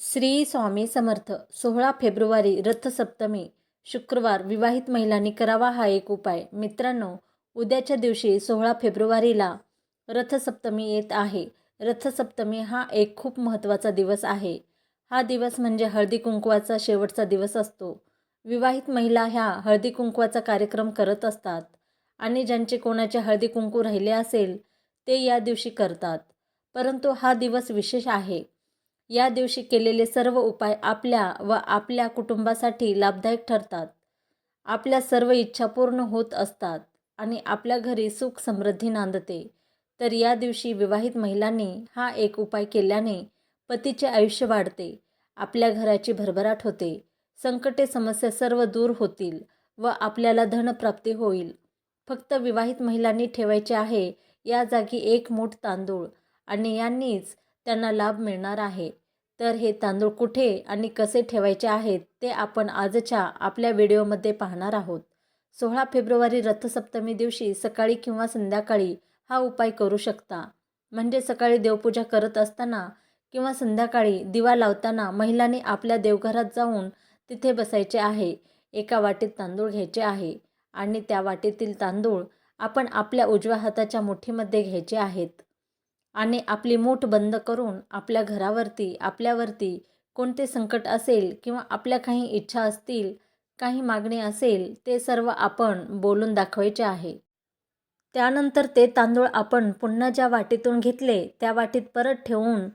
श्री स्वामी समर्थ सोळा फेब्रुवारी रथसप्तमी शुक्रवार विवाहित महिलांनी करावा हा एक उपाय. मित्रांनो उद्याच्या दिवशी सोळा फेब्रुवारीला रथसप्तमी येत आहे. रथसप्तमी हा एक खूप महत्त्वाचा दिवस आहे. हा दिवस म्हणजे हळदी कुंकवाचा शेवटचा दिवस असतो. विवाहित महिला ह्या हळदी कुंकवाचा कार्यक्रम करत असतात आणि ज्यांचे कोणाचे हळदी कुंकू राहिले असेल ते या दिवशी करतात. परंतु हा दिवस विशेष आहे. या दिवशी केलेले सर्व उपाय आपल्या व आपल्या कुटुंबासाठी लाभदायक ठरतात. आपल्या सर्व इच्छा पूर्ण होत असतात आणि आपल्या घरी सुख समृद्धी नांदते. तर या दिवशी विवाहित महिलांनी हा एक उपाय केल्याने पतीचे आयुष्य वाढते. आपल्या घराची भरभराट होते. संकटे समस्या सर्व दूर होतील व आपल्याला धनप्राप्ती होईल. फक्त विवाहित महिलांनी ठेवायचे आहे या जागी एक मूठ तांदूळ आणि यांनीच त्यांना लाभ मिळणार आहे. तर हे तांदूळ कुठे आणि कसे ठेवायचे आहेत ते आपण आजच्या आपल्या व्हिडिओमध्ये पाहणार आहोत. सोळा फेब्रुवारी रथसप्तमी दिवशी सकाळी किंवा संध्याकाळी हा उपाय करू शकता. म्हणजे सकाळी देवपूजा करत असताना किंवा संध्याकाळी दिवा लावताना महिलांनी आपल्या देवघरात जाऊन तिथे बसायचे आहे. एका वाटीत तांदूळ घ्यायचे आहे आणि त्या वाटीतील तांदूळ आपण आपल्या उजव्या हाताच्या मुठीमध्ये घ्यायचे आहेत. आणि आपली मूठ बंद करून आपल्या घरावरती आपल्यावरती कोणते संकट असेल किंवा आपल्या काही इच्छा असतील काही मागणी असेल ते सर्व आपण बोलून दाखवायचे आहे. त्यानंतर ते तांदूळ आपण पुन्हा ज्या वाटीतून घेतले त्या वाटीत परत ठेवून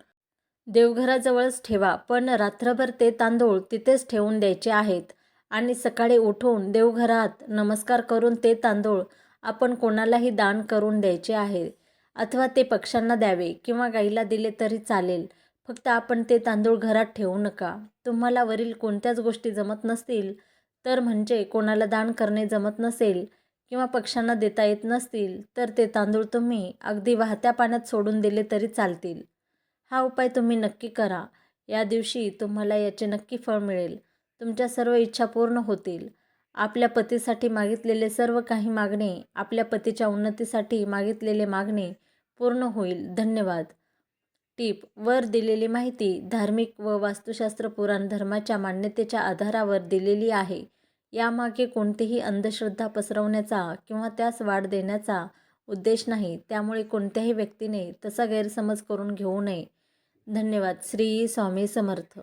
देवघराजवळच ठेवा पण रात्रभर ते तांदूळ तिथेच ठेवून द्यायचे आहेत आणि सकाळी उठून देवघरात नमस्कार करून ते तांदूळ आपण कोणालाही दान करून द्यायचे आहे. अथवा ते पक्ष्यांना द्यावे किंवा गाईला दिले तरी चालेल. फक्त आपण ते तांदूळ घरात ठेवू नका. तुम्हाला वरील कोणत्याच गोष्टी जमत नसतील तर म्हणजे कोणाला दान करणे जमत नसेल किंवा पक्ष्यांना देता येत नसतील तर ते तांदूळ तुम्ही अगदी वाहत्या पाण्यात सोडून दिले तरी चालतील. हा उपाय तुम्ही नक्की करा. या दिवशी तुम्हाला याचे नक्की फळ मिळेल. तुमच्या सर्व इच्छा पूर्ण होतील. आपल्या पतीसाठी मागितलेले सर्व काही मागणे आपल्या पतीच्या उन्नतीसाठी मागितलेले मागणे पूर्ण होईल. धन्यवाद. टीप. वर दिलेली माहिती धार्मिक व वास्तुशास्त्र पुराण धर्माच्या मान्यतेच्या आधारावर दिलेली आहे. यामागे कोणतीही अंधश्रद्धा पसरवण्याचा किंवा त्यास वाढ देण्याचा उद्देश नाही. त्यामुळे कोणत्याही व्यक्तीने तसा गैरसमज करून घेऊ नये. धन्यवाद. श्री स्वामी समर्थ.